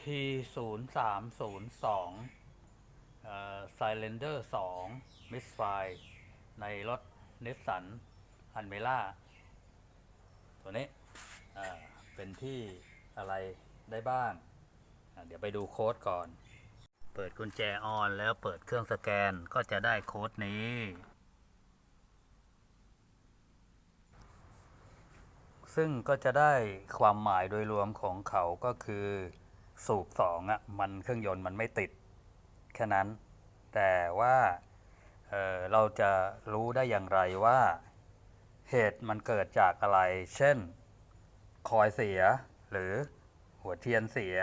P 0 3 0 2เอ่อ Silender 2 Misfire ในรถ Nissan a n m e r a ตัวนี้เป็นที่อะไรได้บ้าง เดี๋ยวไปดูโค้ดก่อน เปิดกุญแจออนแล้วเปิดเครื่องสแกนก็จะได้โค้ดนี้ ซึ่งก็จะได้ความหมายโดยรวมของเขาก็คือ สูบสองอะมันเครื่องยนต์มันไม่ติดแค่นั้น แต่ว่าเเราจะรู้ได้อย่างไรว่าเหตุมันเกิดจากอะไร เช่น คอยเสีย หรือหัวเทียนเสีย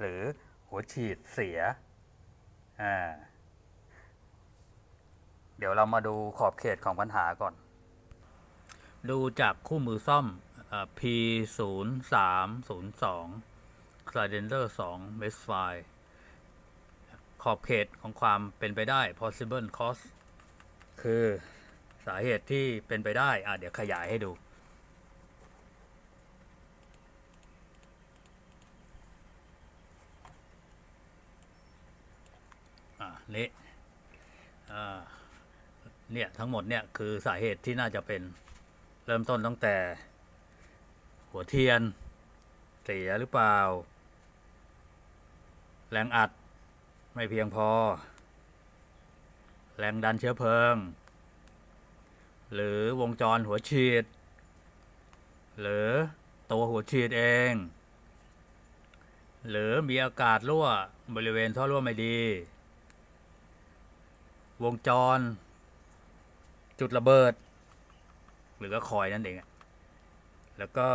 หรือหัวฉีดเสีย อ่า เดี๋ยวเรามาดูขอบเขตของปัญหาก่อน ดูจากคู่มือซ่อม P 0 3 0 2 c l a d e n d e r 2 m e s f i ขอบเขตของความเป็นไปได้ possible cause คือสาเหตุที่เป็นไปได้ อะ เดี๋ยวขยายให้ดู อะนี่อ่า เนี่ย ทั้งหมดเนี่ย คือสาเหตุที่น่าจะเป็นเริ่มต้นตั้งแต่ หัวเทียน เสียหรือเปล่า แรงอัดไม่เพียงพอ แรงดันเชื้อเพลิง หรือวงจรหัวฉีด หรือตัวหัวฉีดเอง หรือมีอากาศรั่วบริเวณท่อรั่วไม่ดี วงจร จุดระเบิด หรือก็คอยนั่นเอง แล้วก็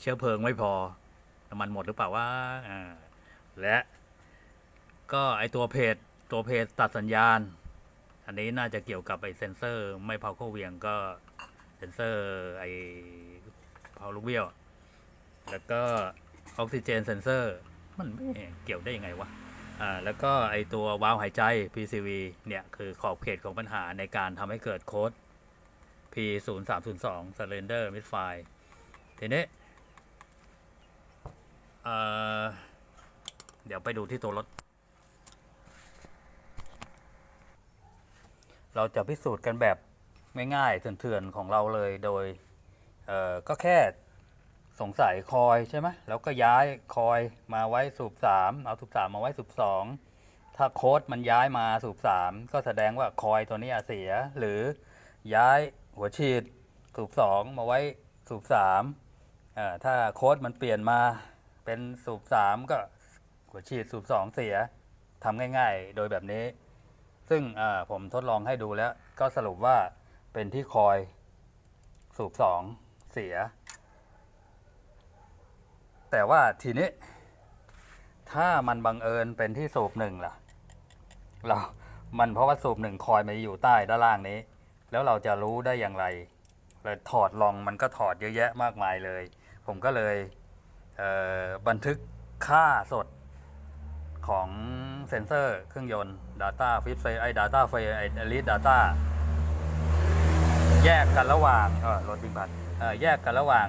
เชื้อเพลิงไม่พอน้ำมันหมดหรือเปล่าว่าและก็ไอตัวเพจตัวเพจตัดสัญญาณ อันนี้น่าจะเกี่ยวกับไอเซนเซอร์ ไม่เผาเข้าเวียงก็เซนเซอร์ไอเผาลูกเบี้ยว แล้วก็ออกซิเจนเซนเซอร์ มันไม่เกี่ยวได้ยังไงวะอ่าแล้วก็ไอตัววาล์วหายใจ PCV เนี่ย คือขอบเขตของปัญหาในการทำให้เกิดโค้ด P 0 3 0 2 Cylinder Misfire ทีนี้ เออเดี๋ยวไปดูที่ตัวรถ เราจะพิสูจน์กันแบบง่ายๆเถื่อนๆของเราเลยโดยเออก็แค่สงสัยคอยใช่ไหมแล้วก็ย้ายคอยมาไว้สูบสามเอาสูบสามมาไว้สูบสองถ้าโค้ดมันย้ายมาสูบสามก็แสดงว่าคอยตัวนี้เสีย หรือย้ายหัวฉีดสูบสองมาไว้สูบสามถ้าโค้ดมันเปลี่ยนมา เป็นสูบสามก็หัวฉีดสูบสองเสียทำง่าย ๆ โดยแบบนี้ ซึ่งผมทดลองให้ดูแล้วก็สรุปว่าเป็นที่คอยสูบสองเสีย แต่ว่าทีนี้ ถ้ามันบังเอิญเป็นที่สูบหนึ่งล่ะ เรา มันเพราะว่าสูบหนึ่งคอยมันอยู่ใต้ด้านล่างนี้ แล้วเราจะรู้ได้อย่างไรเลยถอดลองมันก็ถอดเยอะแยะมากมายเลย ผมก็เลย บันทึกค่าสดของเซนเซอร์เครื่องยนต์ Data f i t f ไอ้ Data f ไอ้ Elite Data แยกกันระหว่างเออรถวิ่งผ่านแยกกันระหว่าง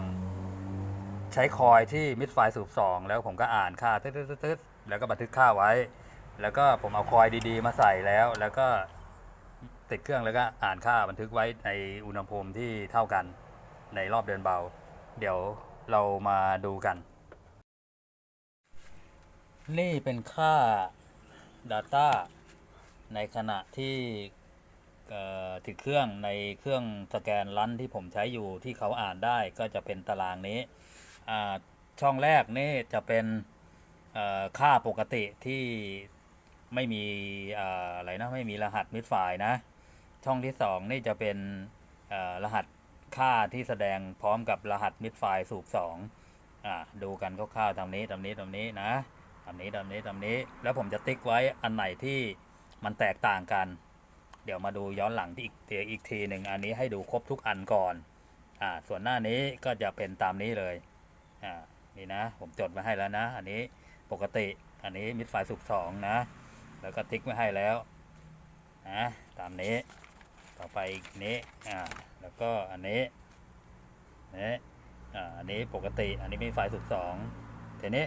ใช้คอยที่มิดไฟสูบสองแล้วผมก็อ่านค่าตึ๊ดๆแล้วก็บันทึกค่าไว้ แล้วก็ผมเอาคอยดีๆ มาใส่แล้ว แล้วก็ติดเครื่องแล้วก็อ่านค่าบันทึกไว้ในอุณหภูมิที่เท่ากันในรอบเดินเบา เดี๋ยวเรามาดูกัน นี่เป็นค่า Data ในขณะที่ติดเครื่องในเครื่องสแกนรันที่ผมใช้อยู่ที่เขาอ่านได้ก็จะเป็นตารางนี้ ช่องแรกนี่จะเป็นค่าปกติที่ไม่มีอะไรนะไม่มีรหัสมิดไฟล์นะ ช่องที่สองนี่จะเป็นรหัสค่าที่แสดงพร้อมกับรหัสมิดไฟล์สูบสองอ่าดูกันคร่าวๆตามนี้ตามนี้ตามนี้นะ ตามนี้ตามนี้ตามนี้ แล้วผมจะติ๊กไว้อันไหนที่มันแตกต่างกัน เดี๋ยวมาดูย้อนหลังที่อีกเดี๋ยวอีกทีหนึ่งอันนี้ให้ดูครบทุกอันก่อนอ่าส่วนหน้านี้ก็จะเป็นตามนี้เลยอ่านี่นะ ผมจดมาให้แล้วนะ อันนี้ปกติอันนี้มิดไฟสุกสองนะ แล้วก็ติ๊กไว้ให้แล้วนะตามนี้ต่อไปอีกนี้อ่าแล้วก็อันนี้นี่อ่าอันนี้ปกติอันนี้มีไฟสูบสองทีนี้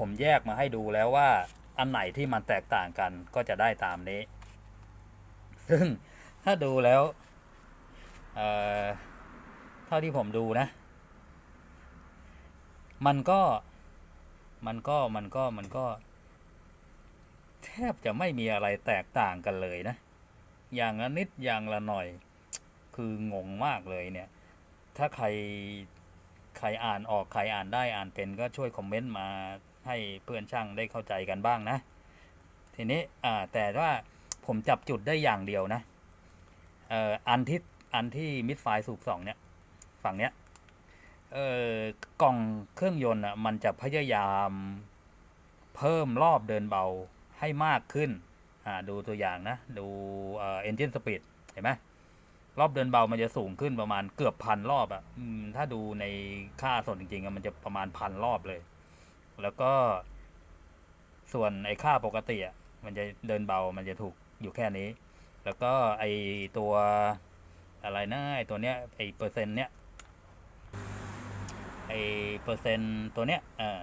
ผมแยกมาให้ดูแล้วว่าอันไหนที่มันแตกต่างกันก็จะได้ตามนี้ ซึ่งถ้าดูแล้วเเท่าที่ผมดูนะ มันก็มันก็มันก็มันก็ แทบจะไม่มีอะไรแตกต่างกันเลยนะ อย่างละนิดอย่างละหน่อย คืองงมากเลยเนี่ย ถ้าใครใครอ่านออกใครอ่านได้อ่านเป็นก็ช่วยคอมเมนต์มา ให้เพื่อนช่างได้เข้าใจกันบ้างนะ ทีนี้แต่ว่าผมจับจุดได้อย่างเดียวนะอ,อันที่อันที่มิดไฟสูบสองเนี่ยฝั่งเนี้ยกล่องเครื่องยนต์อะมันจะพยายามเพิ่มรอบเดินเบาให้มากขึ้นดูตัวอย่างนะ ดูเอ่อ engine speed เห็นไหมรอบเดินเบามันจะสูงขึ้นประมาณเกือบพันรอบอะถ้าดูในค่าสดจริงๆมันจะประมาณพันรอบเลย แล้วก็ ส่วนไอ้ค่าปกติอะมันจะเดินเบา มันจะถูกอยู่แค่นี้ แล้วก็ไอตัวอะไรนะไอตัวเนี้ยไอเปอร์เซ็นต์เนี้ยไอเปอร์เซ็นต์ตัวเนี้ยเออ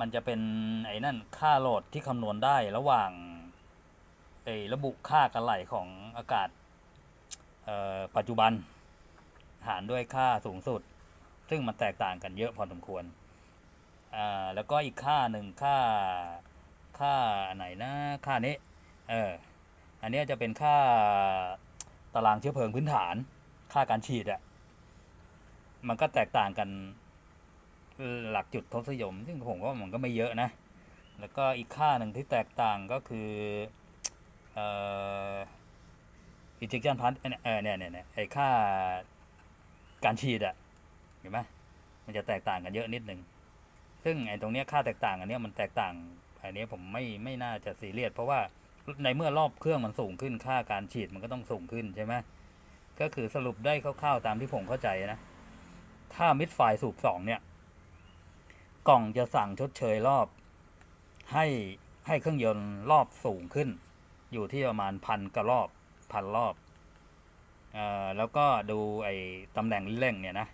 มันจะเป็นไอ้นั่นค่าโหลดที่คำนวณได้ระหว่างไอระบุค่ากันไหลของอากาศเอ่อปัจจุบัน หารด้วยค่าสูงสุด ซึ่งมันแตกต่างกันเยอะพอสมควร อ่าแล้วก็อีกค่าหนึ่งค่าค่าไหนนะค่านี้เอออันนี้จะเป็นค่าตารางเชื้อเพลิงพื้นฐาน ค่าการฉีดอะมันก็แตกต่างกันหลักจุดทศนิยม ซึ่งผมว่ามันก็ไม่เยอะนะ แล้วก็อีกค่าหนึ่งที่แตกต่างก็คืออ่อ ejection path เนี่ยเนี่ยเนี่ยไอค่าการฉีดอะเห็นไหมมันจะแตกต่างกันเยอะนิดนึง ซึ่งไอ้ตรงเนี้ยค่าแตกต่างอันเนี้ยมันแตกต่างอันนี้ผมไม่ไม่น่าจะซีเรียสเพราะว่าในเมื่อรอบเครื่องมันสูงขึ้นค่าการฉีดมันก็ต้องสูงขึ้นใช่ไหมก็คือสรุปได้คร่าวๆตามที่ผมเข้าใจนะ ถ้ามิดไฟสูบสองเนี่ย กล่องจะสั่งชดเชยรอบ ให้ให้เครื่องยนต์รอบสูงขึ้น อยู่ที่ประมาณพันกระรอบพันรอบเอ่อแล้วก็ดูไอ้ตำแหน่งเร่งเนี่ยนะ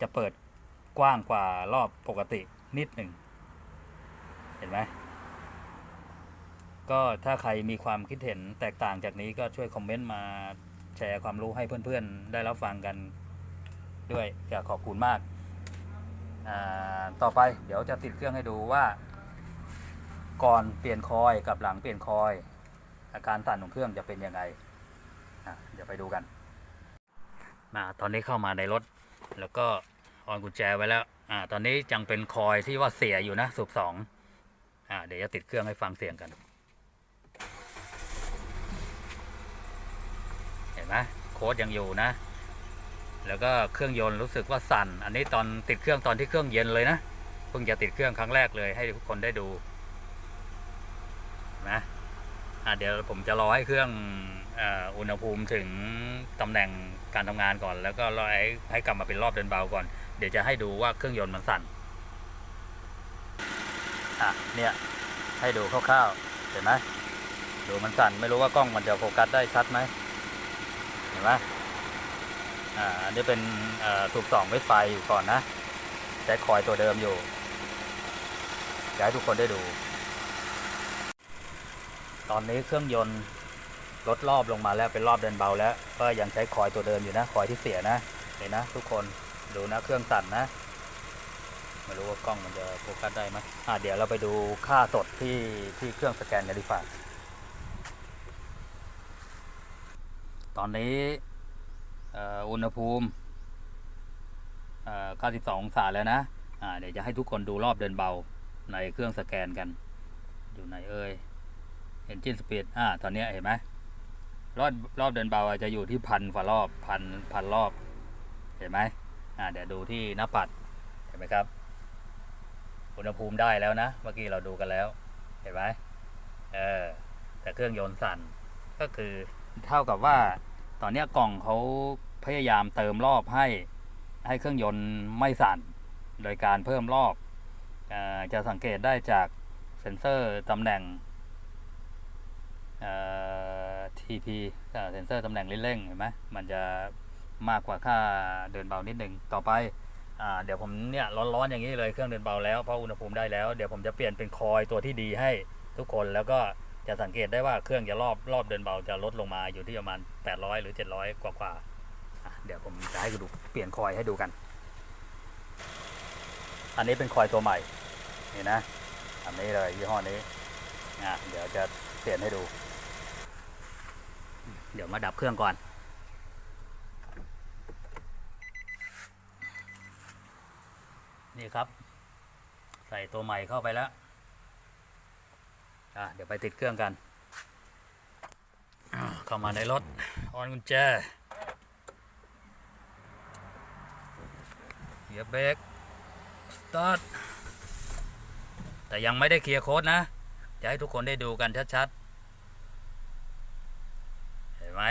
จะเปิด กว้างกว่ารอบปกตินิดหนึ่ง เห็นไหมก็ถ้าใครมีความคิดเห็นแตกต่างจากนี้ก็ช่วยคอมเมนต์มาแชร์ความรู้ให้เพื่อนๆ ได้รับฟังกันด้วยจะขอบคุณมากาต่อไปเดี๋ยวจะติดเครื่องให้ดูว่า ก่อนเปลี่ยนคอยกับหลังเปลี่ยนคอย อาการสั่นของเครื่องจะเป็นยังไงเดี๋ยวไปดูกัน มาตอนนี้เข้ามาในรถแล้วก็ ออนกุญแจไว้แล้ว อ่า ตอนนี้ยังเป็นคอยที่ว่าเสียอยู่นะสูบสองอ่า เดี๋ยวจะติดเครื่องให้ฟังเสียงกัน เห็นไหมโค้ดยังอยู่นะ แล้วก็เครื่องยนต์รู้สึกว่าสั่น อันนี้ตอนติดเครื่องตอนที่เครื่องเย็นเลยนะ เพิ่งจะติดเครื่องครั้งแรกเลยให้ทุกคนได้ดูนะอ่าเดี๋ยวผมจะรอให้เครื่องอุณหภูมิถึงตำแหน่งการทำงานก่อน แล้วก็รอให้ให้กลับมาเป็นรอบเดินเบาก่อน เดี๋ยวจะให้ดูว่าเครื่องยนต์มันสั่น อะ เนี่ย ให้ดูคร่าวๆ เห็นไหมดูมันสั่น ไม่รู้ว่ากล้องมันจะโฟกัสได้ชัดไหม เห็นไหมอ่า อันนี้เป็นเอ่อสูบสองเม็ดไฟอยู่ก่อนนะใช้คอยตัวเดิมอยู่อยากให้ทุกคนได้ดู ตอนนี้เครื่องยนต์ลดรอบลงมาแล้วเป็นรอบเดินเบาแล้ว ก็ยังใช้คอยตัวเดิมอยู่นะ คอยที่เสียนะ เห็นนะทุกคน ดูนะเครื่องสั่นนะไม่รู้ว่ากล้องมันจะโฟกัสได้ไหมอ่าเดี๋ยวเราไปดูค่าสดที่ที่เครื่องสแกนกันดีกว่าตอนนี้อุณหภูมิเอ่อ92องศาแล้วนะอ่าเดี๋ยวจะให้ทุกคนดูรอบเดินเบาในเครื่องสแกนกัน อยู่ไหนเอ่ยเห็นจินสปีดอ่าตอนนี้เห็นไหมรอบรอบเดินเบาจะอยู่ที่พันฝ่ารอบพันพันรอบ เห็นไหม เดี๋ยวดูที่หน้าปัดเห็นไหมครับ อุณหภูมิได้แล้วนะ เมื่อกี้เราดูกันแล้ว เห็นไหมเออแต่เครื่องยนต์สั่นก็คือเท่ากับว่า ตอนนี้กล่องเขาพยายามเติมรอบให้ให้เครื่องยนต์ไม่สั่น โดยการเพิ่มรอบอจะสังเกตได้จากเซ็นเซอร์ตำแหน่งเอ่อ TP เซ็นเซอร์ตำแหน่งเร่งเห็นไหมมันจะ มากกว่าค่าเดินเบานิดหนึ่งต่อไปอเดี๋ยวผมเนี่ยร้อนๆอย่างนี้เลยเครื่องเดินเบาแล้วเพราะอุณหภูมิได้แล้วเดี๋ยวผมจะเปลี่ยนเป็นคอยตัวที่ดีให้ทุกคนแล้วก็จะสังเกตได้ว่าเครื่องจะรอบรอบเดินเบาจะลดลงมาอยู่ที่ประมาณ 800 หรือ 700 กว่ากว่าๆอะเดี๋ยวผมจะให้ดูเปลี่ยนคอยให้ดูกัน อันนี้เป็นคอยตัวใหม่นี่นะอันนี้เลยยี่ห้อนี้อะเดี๋ยวจะเปลี่ยนให้ดู เดี๋ยวมาดับเครื่องก่อน นี่ครับ ใส่ตัวใหม่เข้าไปแล้วอะเดี๋ยวไปติดเครื่องกัน เข้ามาในรถ ออนกุญแจเหยียบเบรกสตาร์ทแต่ยังไม่ได้เคลียร์โค้ดนะจะให้ทุกคนได้ดูกันชัดๆ เห็นไหม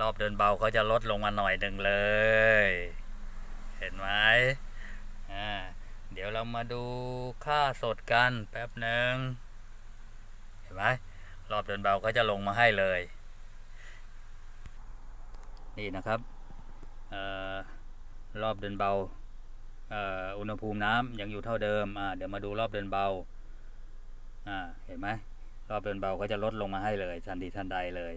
รอบเดินเบาเขาจะลดลงมาหน่อยหนึ่งเลย เห็นไหม ดี๋ยวเรามาดูค่าสดกันแป๊บหนึ่งเห็นไหมรอบเดินเบาเขาจะลงมาให้เลย นี่นะครับออรอบเดินเบาเอ,อ,อุณหภูมิน้ำยังอยู่เท่าเดิมเดี๋ยวมาดูรอบเดินเบาเห็นไหมรอบเดินเบาเขาจะลดลงมาให้เลยทันทีทันใดเลย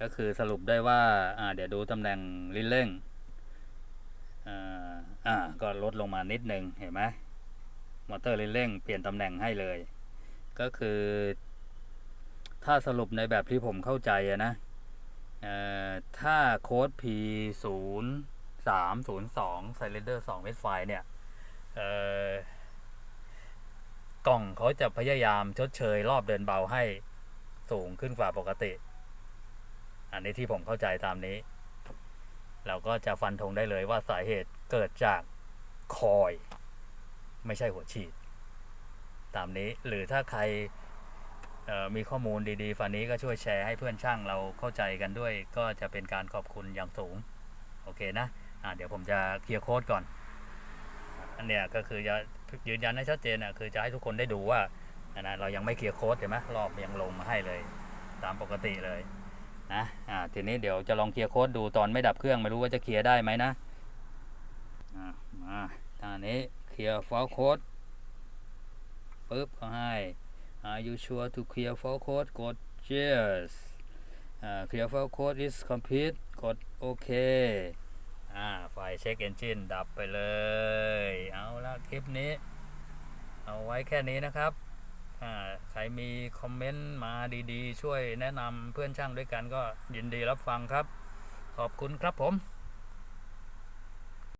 ก็คือสรุปได้ว่าอ่าเดี๋ยวดูตำแหน่งลิ้นเร่ง อ่าก็ลดลงมานิดนึงเห็นไหมมอเตอร์ลิ้นเร่งเปลี่ยนตำแหน่งให้เลย ก็คือ ถ้าสรุปในแบบที่ผมเข้าใจอะนะถ้าโค้ด P 0 3 0 2 Cylinder 2เมตรไฟเนี่ยกล่องเขาจะพยายามชดเชยรอบเดินเบาให้สูงขึ้นกว่าปกติ อันนี้ที่ผมเข้าใจตามนี้ เราก็จะฟันธงได้เลยว่าสาเหตุเกิดจากคอย ไม่ใช่หัวฉีด ตามนี้หรือถ้าใครมีข้อมูลดีๆ ฝันนี้ก็ช่วยแชร์ให้เพื่อนช่างเราเข้าใจกันด้วย ก็จะเป็นการขอบคุณอย่างสูง โอเคนะเดี๋ยวผมจะเคลียร์โค้ดก่อน อันเนี้ยก็คือจะยืนยันให้ชัดเจนอะคือจะให้ทุกคนได้ดูว่าอันนะเรายังไม่เคลียร์โค้ดเห็นไหมรอบยังลงมาให้เลย ตามปกติเลย นะอ่าทีนี้เดี๋ยวจะลองเคลียร์โค้ดดูตอนไม่ดับเครื่องไม่รู้ว่าจะเคลียร์ได้ไหมนะอ่ามาทางนี้เคลียร์ฟอลโค้ดปึ๊บก็ให้ Are you sure to clear file code กด yes อ่า clear file code is complete กดโอเคอ่าไฟเช็คเอนจินดับไปเลย เอาละคลิปนี้ เอาไว้แค่นี้นะครับ ใครมีคอมเมนต์มาดีๆ ช่วยแนะนำเพื่อนช่างด้วยกันก็ยินดีรับฟังครับ ขอบคุณครับผม